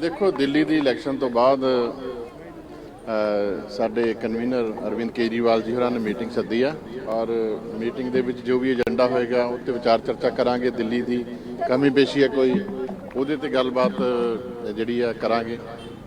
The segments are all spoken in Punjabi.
ਦੇਖੋ, ਦਿੱਲੀ ਦੀ ਇਲੈਕਸ਼ਨ ਤੋਂ ਬਾਅਦ ਸਾਡੇ ਕਨਵੀਨਰ ਅਰਵਿੰਦ ਕੇਜਰੀਵਾਲ ਜੀ ਹੋਰਾਂ ਨੇ ਮੀਟਿੰਗ ਸੱਦੀ ਆ ਔਰ ਮੀਟਿੰਗ ਦੇ ਵਿੱਚ ਜੋ ਵੀ ਏਜੰਡਾ ਹੋਏਗਾ, ਉਹ ਤੇ ਵਿਚਾਰ ਚਰਚਾ ਕਰਾਂਗੇ। ਦਿੱਲੀ ਦੀ ਕਮੀ ਪੇਸ਼ੀ ਹੈ ਕੋਈ, ਉਹਦੇ ਤੇ ਗੱਲਬਾਤ ਜਿਹੜੀ ਆ ਕਰਾਂਗੇ।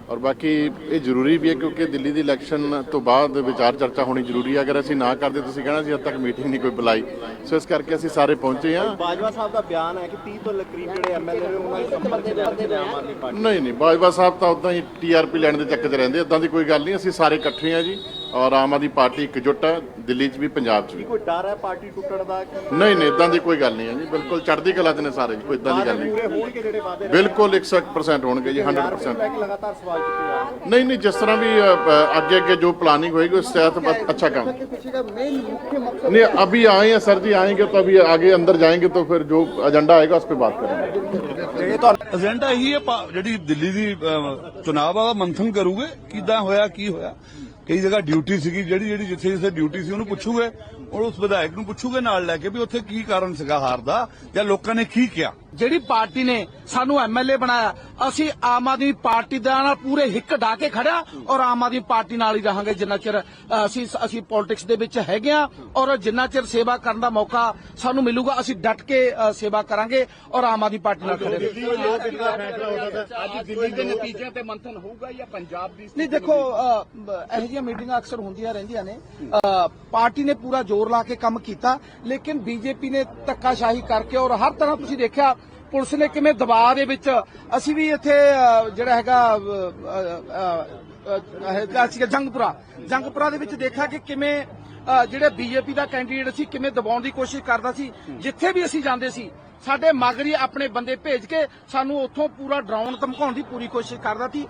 ਔਰ ਬਾਕੀ ਇਹ ਜ਼ਰੂਰੀ ਵੀ ਹੈ ਕਿਉਂਕਿ ਦਿੱਲੀ ਦੀ ਇਲੈਕਸ਼ਨ ਤੋਂ ਬਾਅਦ ਵਿਚਾਰ ਚਰਚਾ ਹੋਣੀ ਜ਼ਰੂਰੀ ਹੈ। ਅਗਰ ਅਸੀਂ ਨਾ ਕਰਦੇ ਤੁਸੀਂ ਕਹਿਣਾ ਸੀ ਹੱਦ ਤੱਕ ਮੀਟਿੰਗ ਨਹੀਂ ਕੋਈ ਬੁਲਾਈ। ਸੋ ਇਸ ਕਰਕੇ ਅਸੀਂ ਸਾਰੇ ਪਹੁੰਚੇ ਹਾਂ। ਬਾਜਵਾ ਸਾਹਿਬ ਦਾ ਬਿਆਨ ਹੈ ਕਿ 30 ਤੋਂ ਕਰੀਬ ਜਿਹੜੇ ਐਮਐਲਏ ਨੇ ਉਹਨਾਂ ਦੇ ਸੰਪਰਕ ਦੇ ਵਿੱਚ ਆਮ ਆਦਮੀ ਪਾਰਟੀ ਨਹੀਂ ਨਹੀਂ ਬਾਜਵਾ ਸਾਹਿਬ ਤਾਂ ਉਦਾਂ ਹੀ ਟੀਆਰਪੀ ਲੈਣ ਦੇ ਚੱਕਰ 'ਚ ਰਹਿੰਦੇ ਉਦਾਂ ਦੀ ਕੋਈ ਗੱਲ ਨਹੀਂ ਅਸੀਂ ਸਾਰੇ ਇਕੱਠੇ ਆ ਜੀ। ਔਰ ਆਮ ਆਦਮੀ ਪਾਰਟੀ ਇਕਜੁੱਟ ਹੈ ਦਿੱਲੀ 'ਚ ਵੀ ਪੰਜਾਬ 'ਚ ਵੀ ਕੋਈ ਡਰ ਹੈ ਪਾਰਟੀ ਟੁੱਟਣ ਦਾ ਕਿ ਨਹੀਂ ਨਹੀਂ ਇਦਾਂ ਦੀ ਕੋਈ ਗੱਲ ਨਹੀਂ ਹੈ ਜੀ ਬਿਲਕੁਲ ਚੜ੍ਹਦੀ ਕਲਾ 'ਚ ਨੇ ਸਾਰੇ ਜੀ ਕੋਈ ਇਦਾਂ ਦੀ ਗੱਲ ਵਾਅਦੇ ਨਹੀਂ ਪੂਰੇ ਹੋਣਗੇ ਜਿਹੜੇ ਵਾਅਦੇ ਬਿਲਕੁਲ 100% ਹੋਣਗੇ ਜੀ 100% ਲੈ ਕੇ ਲਗਾਤਾਰ ਸਵਾਲ ਚੁੱਕੇ ਜਾ ਰਹੇ ਨੇ ਨਹੀਂ ਨਹੀਂ ਜਿਸ ਤਰ੍ਹਾਂ ਵੀ ਅ, ਅ, ਅੱਗੇ ਅੱਗੇ ਜੋ प्लानिंग होगी उस तहत बस अच्छा काम के पीछे का मेन मुख्य मकसद नहीं अभी आए हैं सर जी आएंगे तो अभी आगे अंदर जाएंगे तो फिर जो एजेंडा आएगा उस पर बात करेंगे ਏਜੰਡਾ ਇਹੀ ਹੈ ਪਾ- ਜਿਹੜੀ ਦਿੱਲੀ ਦੀ ਅਹ, ਚੁਣਾਵ ਆ ਉਹ ਮੰਥਨ ਕਰੂਗੇ ਕਈ ਜਗ੍ਹਾ ਡਿਊਟੀ ਸੀਗੀ, ਜਿਹੜੀ ਜਿਹੜੀ ਜਿੱਥੇ ਜਿੱਥੇ ਡਿਊਟੀ ਸੀ, ਉਹਨੂੰ ਪੁੱਛੂਗੇ ਔਰ ਉਸ ਵਿਧਾਇਕ ਨੂੰ ਪੁੱਛੂਗੇ ਨਾਲ ਲੈ ਕੇ ਵੀ ਉੱਥੇ ਕੀ ਕਾਰਨ ਸੀਗਾ ਹਾਰ ਦਾ, ਜਾਂ ਲੋਕਾਂ ਨੇ ਕੀ ਕਿਹਾ। ਜਿਹੜੀ ਪਾਰਟੀ ਨੇ ਸਾਨੂੰ ਐਮਐਲਏ ਬਣਾਇਆ ਅਸੀਂ ਆਮ ਆਦਮੀ ਪਾਰਟੀ ਦਾ ਨਾਲ ਪੂਰੇ ਹਿੱਕ ਢਾ ਕੇ ਖੜਿਆ ਔਰ ਆਮ ਆਦਮੀ ਪਾਰਟੀ ਨਾਲ ਹੀ ਰਹਾਂਗੇ ਜਿੰਨਾ ਚਿਰ ਅਸੀਂ ਅਸੀਂ ਪੋਲਿਟਿਕਸ ਦੇ ਵਿੱਚ ਹੈਗੇ ਆ ਔਰ ਜਿੰਨਾ ਚਿਰ ਸੇਵਾ ਕਰਨ ਦਾ ਮੌਕਾ ਸਾਨੂੰ ਮਿਲੂਗਾ ਅਸੀਂ ਡਟ ਕੇ ਸੇਵਾ ਕਰਾਂਗੇ ਔਰ ਆਮ ਆਦਮੀ ਪਾਰਟੀ ਨਾਲ ਖੜੇ ਰਹਾਂਗੇ ਅੱਜ ਦਿੱਲੀ ਦੇ ਨਤੀਜਿਆਂ ਤੇ ਮੰਥਨ ਹੋਊਗਾ ਜਾਂ ਪੰਜਾਬ ਦੀ ਨਹੀਂ ਦੇਖੋ ਇਹੋ ਜਿਹੀਆਂ ਮੀਟਿੰਗਾਂ ਅਕਸਰ ਹੁੰਦੀਆਂ ਰਹਿੰਦੀਆਂ ਨੇ। ਪਾਰਟੀ ਨੇ ਪੂਰਾ ਜ਼ੋਰ ਲਾ ਕੇ ਕੰਮ ਕੀਤਾ ਲੇਕਿਨ ਬੀਜੇਪੀ ਨੇ ਧੱਕਾਸ਼ਾਹੀ ਕਰਕੇ ਔਰ ਹਰ ਤਰ੍ਹਾਂ ਤੁਸੀਂ ਦੇਖਿਆ ਪੁਲਿਸ ਨੇ ਕਿਵੇਂ ਦਬਾਅ ਦੇ ਵਿੱਚ, ਅਸੀਂ ਵੀ ਇੱਥੇ ਜਿਹੜਾ ਹੈਗਾ ਸੀਗਾ ਜੰਗਪੁਰਾ। ਜੰਗਪੁਰਾ ਦੇ ਵਿੱਚ ਦੇਖਿਆ ਕਿ ਕਿਵੇਂ ਜਿਹੜੇ ਬੀਜੇਪੀ ਦਾ ਕੈਂਡੀਡੇਟ ਸੀ, ਕਿਵੇਂ ਦਬਾਉਣ ਦੀ ਕੋਸ਼ਿਸ਼ ਕਰਦਾ ਸੀ। ਜਿੱਥੇ ਵੀ ਅਸੀਂ ਜਾਂਦੇ ਸੀ, ਸਾਡੇ ਮਗਰੀ ਆਪਣੇ ਬੰਦੇ ਭੇਜ ਕੇ ਸਾਨੂੰ ਉੱਥੋਂ ਪੂਰਾ ਡਰਾਉਣ, ਧਮਕਾਉਣ ਦੀ ਪੂਰੀ ਕੋਸ਼ਿਸ਼ ਕਰਦਾ ਸੀ।